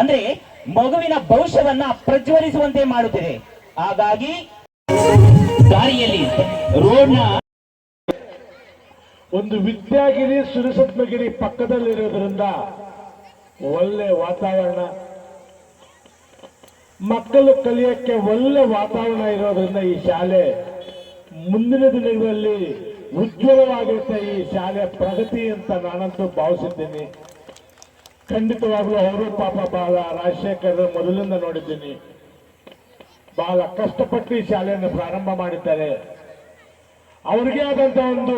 ಅಂದ್ರೆ ಮಗುವಿನ ಭವಿಷ್ಯವನ್ನ ಪ್ರಜ್ವಲಿಸುವಂತೆ ಮಾಡುತ್ತಿದೆ. ಹಾಗಾಗಿ ದಾರಿಯಲ್ಲಿ ರೋಡ್ನ ಒಂದು ವಿದ್ಯಾಗಿರಿ ಸುರಸತ್ಮಗಿರಿ ಪಕ್ಕದಲ್ಲಿರೋದ್ರಿಂದ ಒಳ್ಳೆ ವಾತಾವರಣ. ಮಕ್ಕಳು ಕಲಿಯಕ್ಕೆ ಒಳ್ಳೆ ವಾತಾವರಣ ಇರೋದ್ರಿಂದ ಈ ಶಾಲೆ ಮುಂದಿನ ದಿನಗಳಲ್ಲಿ ಉಜ್ವಲವಾಗಿರುತ್ತೆ ಈ ಶಾಲೆ ಪ್ರಗತಿ ಅಂತ ನಾನಂತೂ ಭಾವಿಸಿದ್ದೀನಿ. ಖಂಡಿತವಾಗ್ಲೂ ಅವರು ಪಾಪ ಬಹಳ ರಾಜಶೇಖರ್ ಮೊದಲಿಂದ ನೋಡಿದ್ದೀನಿ. ಬಹಳ ಕಷ್ಟಪಟ್ಟು ಈ ಶಾಲೆಯನ್ನು ಪ್ರಾರಂಭ ಮಾಡಿದ್ದಾರೆ. ಅವ್ರಿಗೆ ಆದಂತ ಒಂದು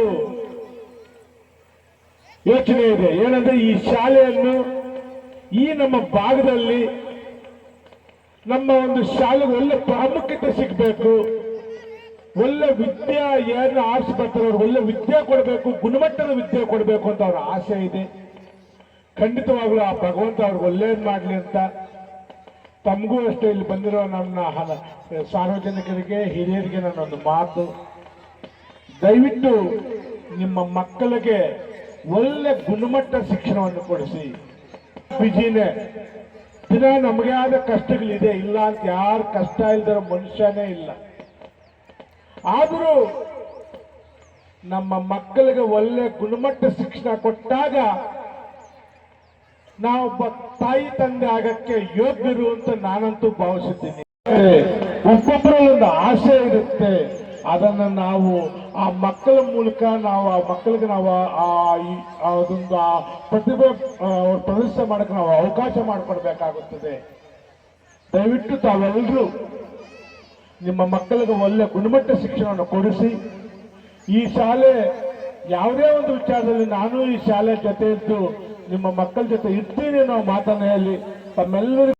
ಯೋಚನೆ ಇದೆ. ಏನಂದ್ರೆ ಈ ಶಾಲೆಯನ್ನು ಈ ನಮ್ಮ ಭಾಗದಲ್ಲಿ ನಮ್ಮ ಒಂದು ಶಾಲೆಗೆ ಒಳ್ಳೆ ಪ್ರಾಮುಖ್ಯತೆ ಸಿಗಬೇಕು. ಒಳ್ಳೆ ವಿದ್ಯೆ ಏನು ಆರಿಸಿ ಬರ್ತಾರೆ ಅವ್ರಿಗೆ ಒಳ್ಳೆ ವಿದ್ಯೆ ಕೊಡಬೇಕು. ಗುಣಮಟ್ಟದ ವಿದ್ಯೆ ಕೊಡಬೇಕು ಅಂತ ಅವ್ರ ಆಸೆ ಇದೆ. ಖಂಡಿತವಾಗ್ಲೂ ಆ ಭಗವಂತ ಅವ್ರಿಗೆ ಒಳ್ಳೇದು ಮಾಡಲಿ ಅಂತ ತಮಗೂ ಅಷ್ಟೇ ಇಲ್ಲಿ ಬಂದಿರೋ ನನ್ನ ಹಲ- ಸಾರ್ವಜನಿಕರಿಗೆ, ಹಿರಿಯರಿಗೆ ನನ್ನೊಂದು ಮಾತು. ದಯವಿಟ್ಟು ನಿಮ್ಮ ಮಕ್ಕಳಿಗೆ ಒಳ್ಳೆ ಗುಣಮಟ್ಟ ಶಿಕ್ಷಣವನ್ನು ಕೊಡಿಸಿ. ಬಿಜಿನೇ ದಿನ ನಮಗೆ ಆದ ಕಷ್ಟಗಳಿದೆ, ಇಲ್ಲ ಅಂತ ಯಾರು ಕಷ್ಟ ಇಲ್ದಿರೋ ಮನುಷ್ಯನೇ ಇಲ್ಲ. ಆದರೂ ನಮ್ಮ ಮಕ್ಕಳಿಗೆ ಒಳ್ಳೆ ಗುಣಮಟ್ಟ ಶಿಕ್ಷಣ ಕೊಟ್ಟಾಗ ನಾವೊಬ್ಬ ತಾಯಿ ತಂದೆ ಆಗಕ್ಕೆ ಯೋಗ್ಯರು ಅಂತ ನಾನಂತೂ ಭಾವಿಸುತ್ತೀನಿ. ಒಬ್ಬೊಬ್ಬರ ಒಂದು ಆಸೆ ಇರುತ್ತೆ. ಅದನ್ನ ನಾವು ಆ ಮಕ್ಕಳ ಮೂಲಕ ನಾವು ಆ ಮಕ್ಕಳಿಗೆ ನಾವು ಆ ಅದೊಂದು ಆ ಪ್ರತಿಭೆ ಪ್ರದರ್ಶನ ಮಾಡಕ್ಕೆ ನಾವು ಅವಕಾಶ ಮಾಡಿಕೊಡ್ಬೇಕಾಗುತ್ತದೆ. ದಯವಿಟ್ಟು ತಾವೆಲ್ಲರೂ ನಿಮ್ಮ ಮಕ್ಕಳಿಗೆ ಒಳ್ಳೆ ಗುಣಮಟ್ಟ ಶಿಕ್ಷಣವನ್ನು ಕೊಡಿಸಿ. ಈ ಶಾಲೆ ಯಾವುದೇ ಒಂದು ವಿಚಾರದಲ್ಲಿ ನಾನು ಈ ಶಾಲೆ ಜೊತೆ ಇದ್ದು ನಿಮ್ಮ ಮಕ್ಕಳ ಜೊತೆ ಇರ್ತೀನಿ ಅನ್ನೋ ಮಾತನ್ನ ಹೇಳಿ ತಮ್ಮೆಲ್ಲರಿಗೂ